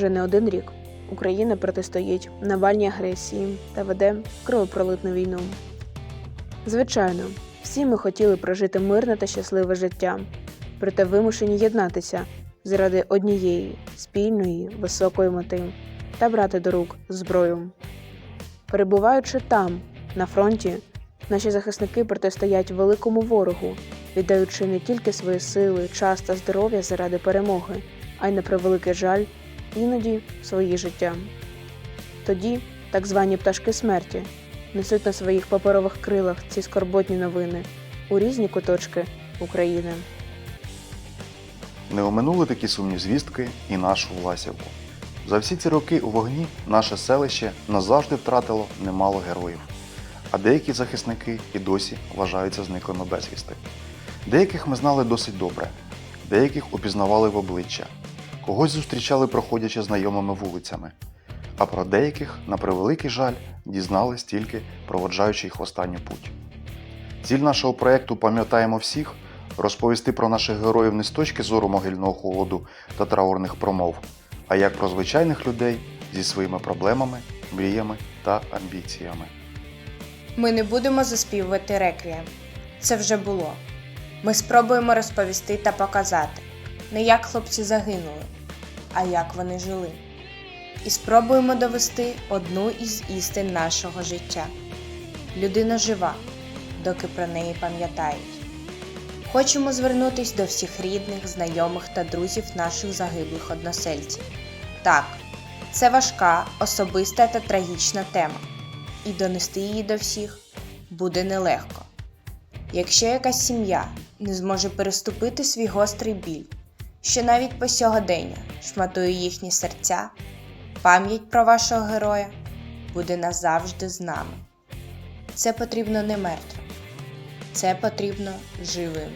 Вже не один рік Україна протистоїть навальній агресії та веде кровопролитну війну. Звичайно, всі ми хотіли прожити мирне та щасливе життя, проте вимушені єднатися заради однієї спільної високої мети та брати до рук зброю. Перебуваючи там, на фронті, наші захисники протистоять великому ворогу, віддаючи не тільки свої сили, час та здоров'я заради перемоги, а й на превеликий жаль, іноді свої життя. Тоді так звані пташки смерті несуть на своїх паперових крилах ці скорботні новини у різні куточки України. Не оминули такі сумні звістки і нашу Власівку. За всі ці роки у вогні наше селище назавжди втратило немало героїв, а деякі захисники і досі вважаються зниклими безвісти. Деяких ми знали досить добре, деяких упізнавали в обличчя, когось зустрічали проходячи знайомими вулицями, а про деяких, на превеликий жаль, дізнались тільки проводжаючи їх в останню путь. Ціль нашого проєкту Пам'ятаємо всіх розповісти про наших героїв не з точки зору могильного холоду та траурних промов, а як про звичайних людей зі своїми проблемами, мріями та амбіціями. Ми не будемо заспівувати реквієм. Це вже було. Ми спробуємо розповісти та показати, не як хлопці загинули, а як вони жили. І спробуємо довести одну із істин нашого життя. Людина жива, доки про неї пам'ятають. Хочемо звернутись до всіх рідних, знайомих та друзів наших загиблих односельців. Так, це важка, особиста та трагічна тема і донести її до всіх буде нелегко. Якщо якась сім'я не зможе переступити свій гострий біль, що навіть по сьогодення шматує їхні серця, пам'ять про вашого героя буде назавжди з нами. Це потрібно не мертвим, це потрібно живим.